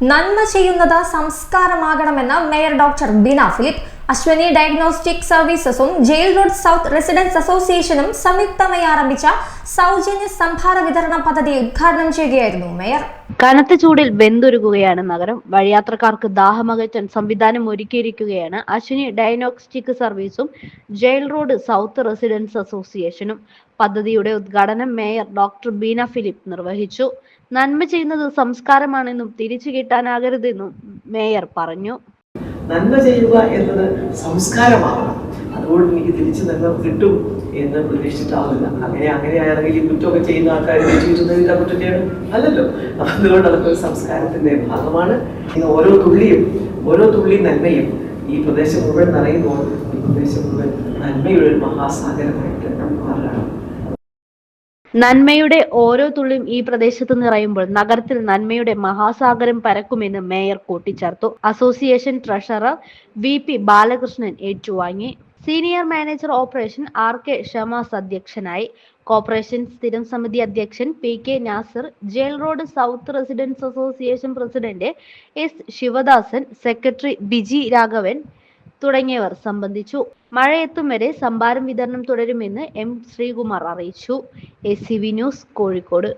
നന്മ ചെയ്യുന്നത് സംസ്കാരമാകണമെന്ന് mayor doctor Bina Philip Ashwini diagnostic സർവീസസും jail road south residence അസോസിയേഷനും സംയുക്തമായി ആരംഭിച്ച സൗജന്യ സംഭാര വിതരണ പദ്ധതി ഉദ്ഘാടനം ചെയ്യുകയായിരുന്നു മേയർ. കനത്ത ചൂടിൽ വെന്തുരുകുകയാണ് നഗരം. വഴിയാത്രക്കാർക്ക് ദാഹമകറ്റാൻ സംവിധാനം ഒരുക്കിയിരിക്കുകയാണ് അശ്വിനി ഡയഗ്നോസ്റ്റിക് സർവീസും ജയിൽ റോഡ് സൗത്ത് റെസിഡൻസ് അസോസിയേഷനും. പദ്ധതിയുടെ ഉദ്ഘാടനം മേയർ ഡോക്ടർ ബീന ഫിലിപ്പ് നിർവഹിച്ചു. നന്മ ചെയ്യുന്നത് സംസ്കാരമാണെന്നും തിരിച്ചു കിട്ടാനാകരുതെന്നും മേയർ പറഞ്ഞു. നന്മ ചെയ്യുക എന്നത് സംസ്കാരമാവണം. അതുകൊണ്ട് എനിക്ക് തിരിച്ച് നന്മ കിട്ടും എന്ന് പ്രതീക്ഷിച്ചിട്ടാവില്ല അങ്ങനെ അങ്ങനെ ആണെങ്കിൽ ഈ കുറ്റമൊക്കെ ചെയ്യുന്ന ആൾക്കാർ കിട്ടുന്നതിൽ കുറ്റം ചെയ്യണം അല്ലല്ലോ. അതുകൊണ്ട് അതൊക്കെ ഒരു സംസ്കാരത്തിന്റെ ഭാഗമാണ്. ഇന്ന് ഓരോ തുള്ളിയും ഓരോ തുള്ളി നന്മയും ഈ പ്രദേശം മുഴുവൻ നിറയുമ്പോൾ ഈ പ്രദേശം മുഴുവൻ നന്മയുടെ ഒരു മഹാസാഗരമായിട്ട് മാറുകയാണ്. നന്മയുടെ ഓരോ തുള്ളിയും ഈ പ്രദേശത്ത് നിറയുമ്പോൾ നഗരത്തിൽ നന്മയുടെ മഹാസാഗരം പരക്കുമെന്ന് മേയർ കൂട്ടിച്ചേർത്തു. Association treasurer V P Balakrishnan ഏറ്റുവാങ്ങി. Senior manager operation R K Shamas അധ്യക്ഷനായി. കോർപ്പറേഷൻ സ്ഥിരം സമിതി അധ്യക്ഷൻ P K Nasar jail road south residence association president S Sivadasan secretary Biji Raghavan തുടങ്ങിയവർ സംബന്ധിച്ചു. മഴയെത്തും വരെ സംഭാരം വിതരണം തുടരുമെന്ന് എം ശ്രീകുമാർ അറിയിച്ചു. A news Kozhikode.